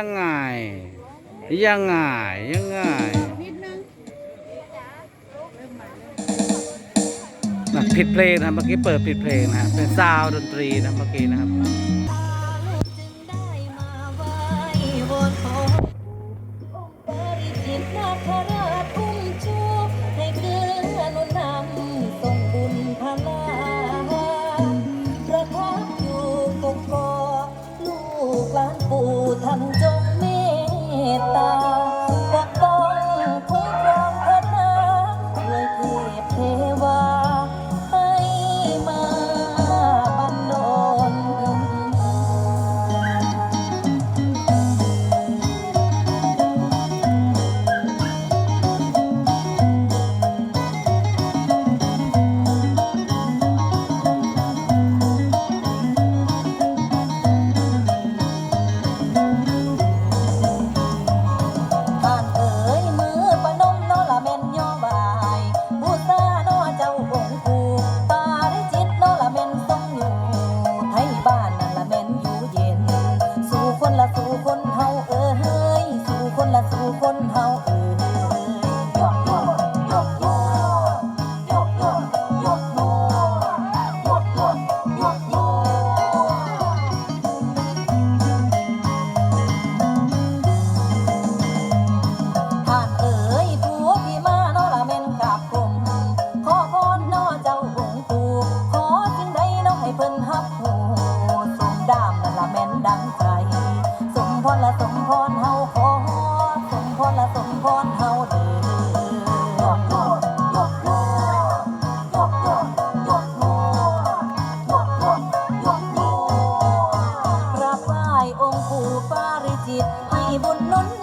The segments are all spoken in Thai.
ยังไง ยังไง ยังไงผิดเพลงนะเมื่อกี้เปิดผิดเพลงนะเป็นซาวดนตรีนะเมื่อกี้นะครับิตให้บุญน้น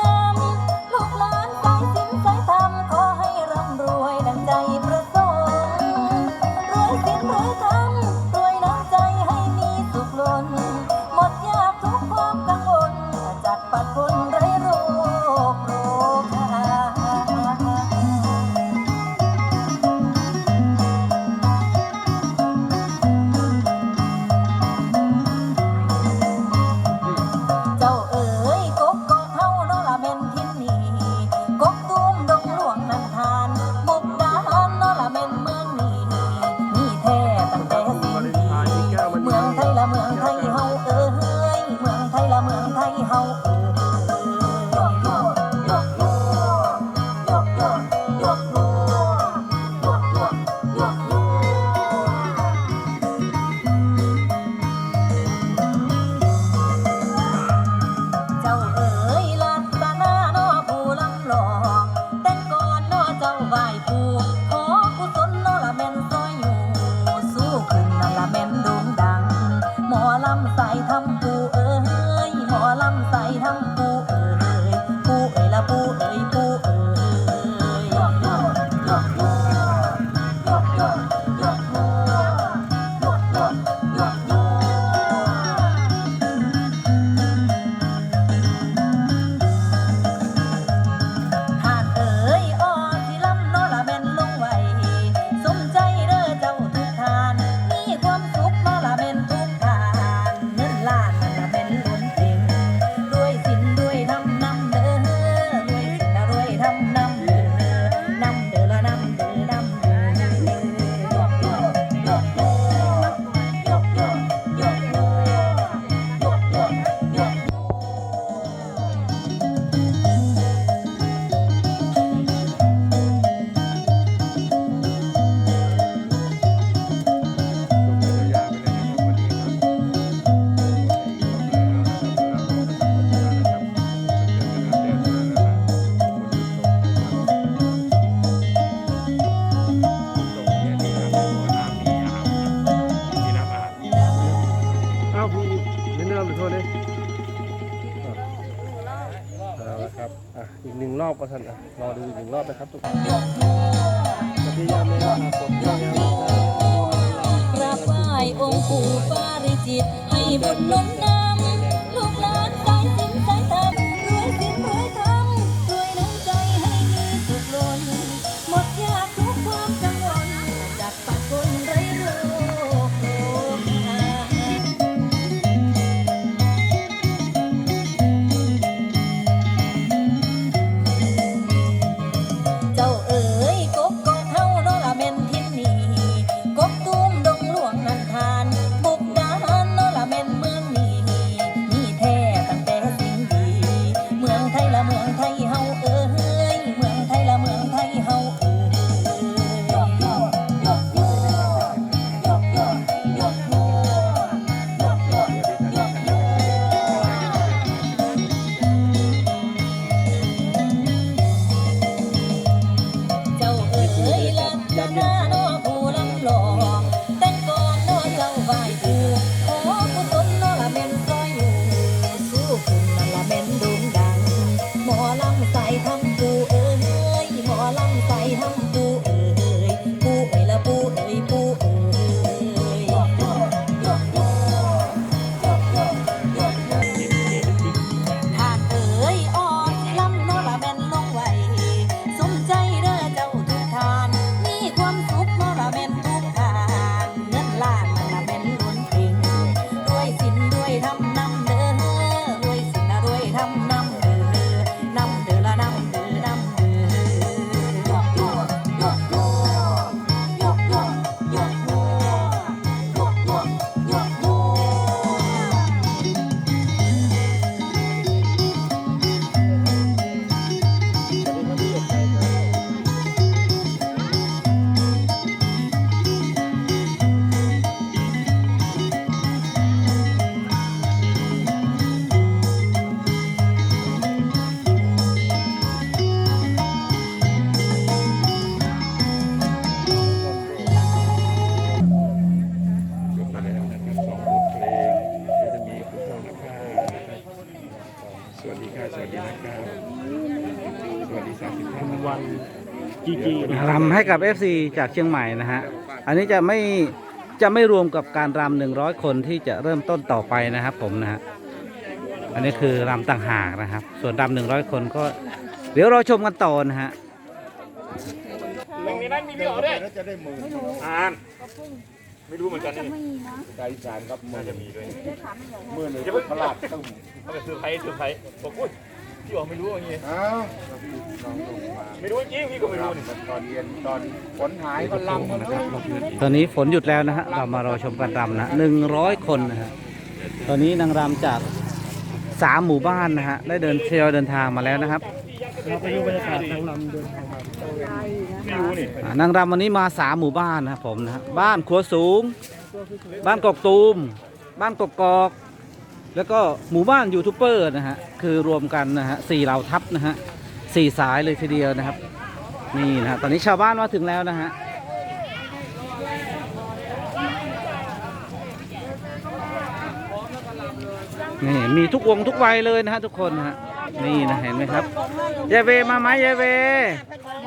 นึ่งรอบก็ท่านอะรอดูหนึ่งรอบนะครับทุกคนพยายามไม่รอนะผมพยากราบไหว้องค์ปู่ปาริจิตให้บุญล้น home. รับรำให้กับ FC จากเชียงใหม่นะฮะ อันนี้จะไม่จะไม่รวมกับการรำหนึ่งร้อยคนที่จะเริ่มต้นต่อไปนะครับผมนะฮะ อันนี้คือรำต่างหากนะครับ ส่วนรำหนึ่งร้อยคนก็ เดี๋ยวเราชมกันต่อนะฮะมีนั้นมีพี่อ๋อด้วยจะได้มืออ่านไม่รู้เหมือนกันนี่ไกอีสานครับมืน่าอจะมีด้วยมือหนึ่งพลาดตึ้งมันจะซื้อไพรส์ซื้อไพรส์บอกอุ้ยพี่อ๋อไม่รู้อย่างงี้อ้าวน้องลงมา ไม่รู้จริงพี่ก็ไม่รู้นี่ตอนเย็นตอนฝนหายก็ลำกันเลยตอนนี้ฝนหยุดแล้วนะฮะเรามารอชมการรำนะหนึ่งร้อยคนนะฮะตอนนี้นางรำจากสามหมู่บ้านนะฮะได้เดินเที่ยวเดินทางมาแล้วนะครับเราไปดูบรรยากาศทางลำเดินทางมาไม่รู้นี่อ่านางรำวันนี้มาสามหมู่บ้านนะครับผมนะฮะบ้านครัวสูง บ้านกอกตูม บ้านกกอกแล้วก็หมู่บ้านยูทูบเบอร์นะฮะคือรวมกันนะฮะสี่เหล่าทัพนะฮะ สี่สายเลยทีเดียวนะครับ นี่นะฮะตอนนี้ชาวบ้านมาถึงแล้วนะฮะนี่มีทุกวงทุกวัยเลยนะฮะทุกคนฮะนี่นะเห็นไหมครับยายเวมาไหมยายเว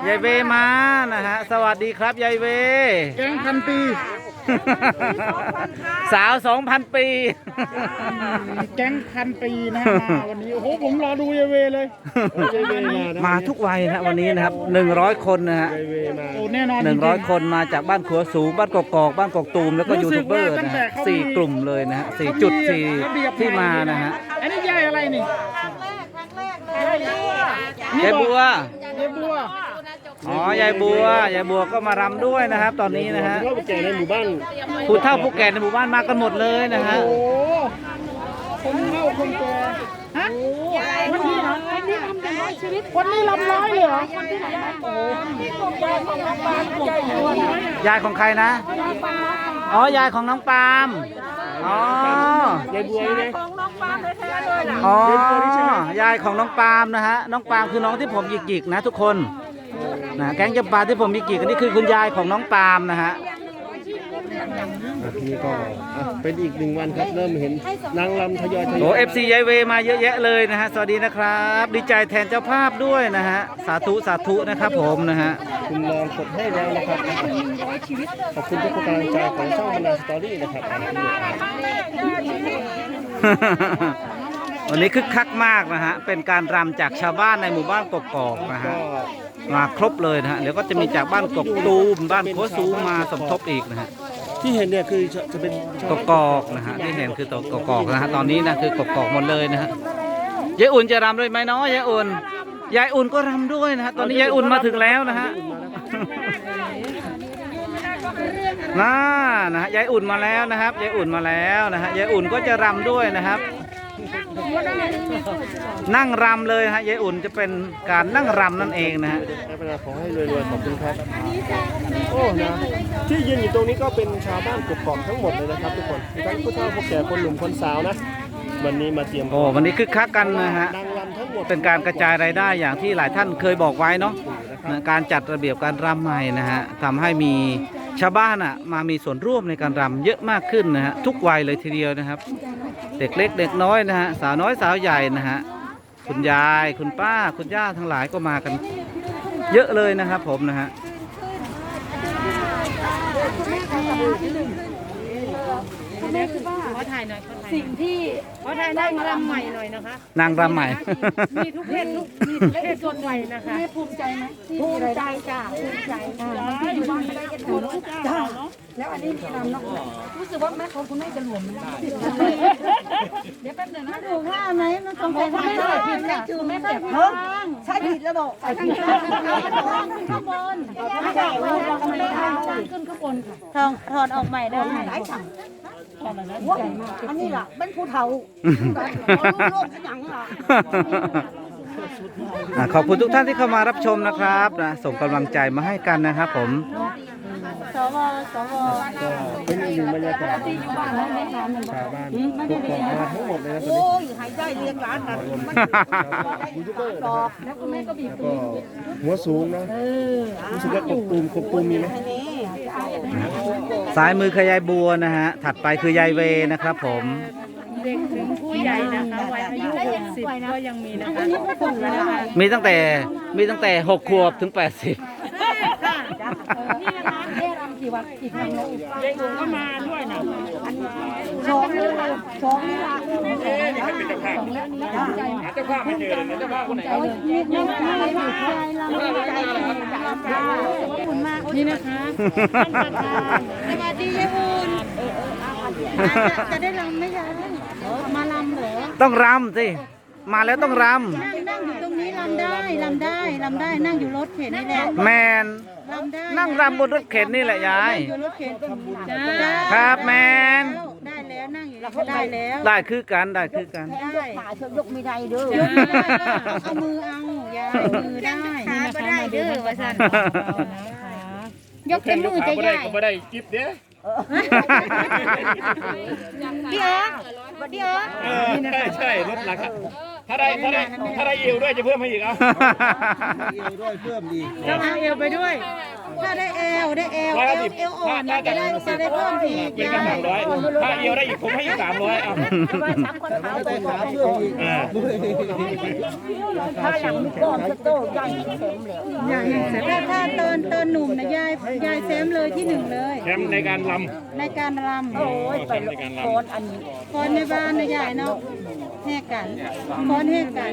ยายเวมานะฮะสวัสดีครับยายเวแกงพันปี สาวสองพันปี แกงพันปีนะมาวันนี้ โอ้โห ผมรอดูเยเวเลยเจเวมานะมาทุกวัยนะวันนี้นะครับหนึ่งร้อยคนนะฮะเจเวมาโอ้แน่นอนหนึ่งร้อยคนมาจากบ้านขัวสูงบ้านกอกอก บ้านกอกตูมแล้วก็ยูทูบเบอร์นะฮะสี่กลุ่มเลยนะฮะสี่จุดสี่ที่มานะฮะอันนี้ยายอะไรนี่ยายบัวยายบัว อ๋อยายบัวยายบัวก็มารำด้วยนะครับ ตอนนี้นะฮะเท่าแก่ในหมู่บ้านผู้เฒ่าผู้แก่ในหมู่บ้านมากันหมดเลยนะฮะโอ้คนเฒ่าคนแก่ฮะวันนี้เหรอวันนี้ลำร้อยชีวิตวันนี้ลำร้อยเลยเหรอโอ้ยายของน้องปานยายบัวยายของใครนะอ๋อยายของน้องปาล์มอ๋อยายบัวนี่ไงอ๋อยายของน้องปาล์มนะฮะน้องปาล์มคือน้องที่ผมหยิกๆนะทุกคน นะแก๊งจำปาที่ผมหยิกๆอันนี้คือคุณยายของน้องปาล์มนะฮะอะนี่ก็อะเป็นอีกหนึ่งวันครับ เริ่มเห็นนางลำทยอยทยโอ้อยเอฟซียายเวมาเยอะแยะเลยนะฮะสวัสดีนะครับ ดีใจแทนเจ้าภาพด้วยนะฮะสาธุสาธุนะครับผมนะฮะคุณลองกดให้แล้วนะครับขอบคุณทุกกำลังใจของช่องบรรดาสตอรี่นะครับอะนี่วันนี้คึกคักมากนะฮะเป็นการรำจากชาวบ้านในหมู่บ้านกกอกนะฮะ ก็ มาครบเลยนะฮะเดี๋ยวก็จะมีจากบ้านกกตูมบ้านโคสูงมาสมทบอีกนะฮะที่เห็นเนี่ยคือจะจะเป็นชาวกกอกนะฮะที่เห็นคือตัวกกอกนะฮะตอนนี้นะคือกกอกหมดเลยนะฮะยายอุ่นจะรำด้วยไหมเนาะยายอุ่นยายอุ่นก็รำด้วยนะฮะตอนนี้ยายอุ่นมาถึงแล้วนะฮะน่านะฮะยายอุ่นมาแล้วนะครับยายอุ่นมาแล้วนะฮะยายอุ่นก็จะรำด้วยนะครับ นั่งรำเลยฮะยายอุ่นจะเป็นการนั่งรำนั่นเองนะฮะให้พนักขอให้รวยๆขอบคุณครับโอ้นะที่ยืนอยู่ตรงนี้ก็เป็นชาวบ้านกกอกทั้งหมดเลยนะครับทุกคนทั้งผู้เฒ่าผู้แก่คนหนุ่มคนสาวนะวันนี้มาเตรียมโอ้วันนี้คึกคักกันนะฮะนางรำทั้งหมดเป็นการกระจายรายได้อย่างที่หลายท่านเคยบอกไว้เนาะนะการจัดระเบียบการรำใหม่นะฮะทำให้มีชาวบ้านอะมามีส่วนร่วมในการรำเยอะมากขึ้นนะฮะทุกวัยเลยทีเดียวนะครับ เด็กเล็กเด็กน้อยนะฮะสาวน้อยสาวใหญ่นะฮะคุณยายคุณป้าคุณย่าทั้งหลายก็มากัน เยอะเลยนะครับผมนะฮะ สิ่งที่เขาได้นั่งรำใหม่หน่อยนะคะ นางรำใหม่ มีทุกเพศทุกมีทุกเพศทุกวัยนะคะภูมิใจไหมภูมิใจจ้ะภูมิใจที่อยู่บ้านไม่ได้กันทุกเจ้าเนาะแล้วอันนี้มีรำเนาะรู้สึกว่าแม่ของคุณแม่จะหลวมนะเดี๋ยวแป๊บหนึงนะถูกห้าไหมมันตรงไปทางไหนผิดค่ะคือแม่เสียบข้างใช่ผิดแล้วบอกใส่ข้างข้างข้างข้างบนไม่ใช่ข้างบนไม่เอาขึ้นข้างบนค่ะถอดถอดออกใหม่ได้ไหมอันนี้ล่ะเป็นผู้เฒ่าโลกขยังล่ะอะขอบคุณทุกท่านที่เข้ามารับชมนะครับนะส่งกำลังใจมาให้กันนะครับผม สวสวก็เป็นอีกหนึ่งบรรยากาศชาวบ้านกกอกมาทั้งหมดเลยนะตอนโอ้นี้ยหายใจเรียงร้านกันยูทูบเบอร์นะครับแล้วก็หัวสูงเนาะรู้สึกว่ากบตูมกบตูมมีไหม ซ้ายมือคือยายบัวนะฮะ ถัดไปคือยายเวนะครับผม เด็กถึงผู้ใหญ่นะคะวัยอายุสิบก็ยังมีนะคะมีตั้งแต่ มีตั้งแต่หกขวบถึงแปดสิบนี่นะคะเอ๊ะรำ กี่วันกี่ครั้งแล้วยายหนูก็มาด้วยนะสองนี่ละสองนี่ละเอ๊ะนี่มันเป็นเจ้าภาพหาเจ้าภาพไม่เจอเลยนะเจ้าภาพคนไหนเอานี่นี่อะไรอยู่ใครรำใจขอบคุณมากนี่นะคะท่านประธานสวัสดียายอุ่นจะได้รำไหมยายมารำเหรอต้องรำสิ มาแล้วต้องรนั่งนั่งอยู่ตรงนี้รำได้รำได้รำได้นั่งอยู่รถเข็นนี่แหละำแมนรำได้นั่งรำบนรถเข็นนี่แหละยาย อยู่รถเข็นครับแมน ได้แล้วนั่งอยู่ได้แล้วได้คือกันได้คือกัน ได้ขาเธอยกไม่ได้เด้อยกไม่ได้ก็เอามือเอายายมือได้นี่นะคะมาดูท่านประธานนะคะยกเป็นมือจะไม่ใหได้ญ่ก็ไม่ได้จิ๊บเด้อพี่เอ๋ พี่เอ๋เออใช่ใช่ลดราคาถ้าได้ถ้าได้ถ้าได้เอวด้วยจะเพิ่มให้อีกเอาต้องเอาเอวไปด้วย ถ้าได้เอวได้เอวร้อยเอห้าวสิบเอวอ่อนนะจะได้จะได้เพิ่มอีกเป็นยากันยสามร้อยถ้าเอวได้อีกผมให้อีกสามร้อยเอาอ่าถ้าหลังมีก้อนจะโตใหญ่เข็มแล้วยายถ้าถ้าตอนตอนหนุ่มนะยายยายแซมเลยที่หนึ่งเลยแชมป์ในการลในการรำโอ้ยไปโคนอันนี้คนในบ้านนะยายเนาะแหกกันคนแหกกัน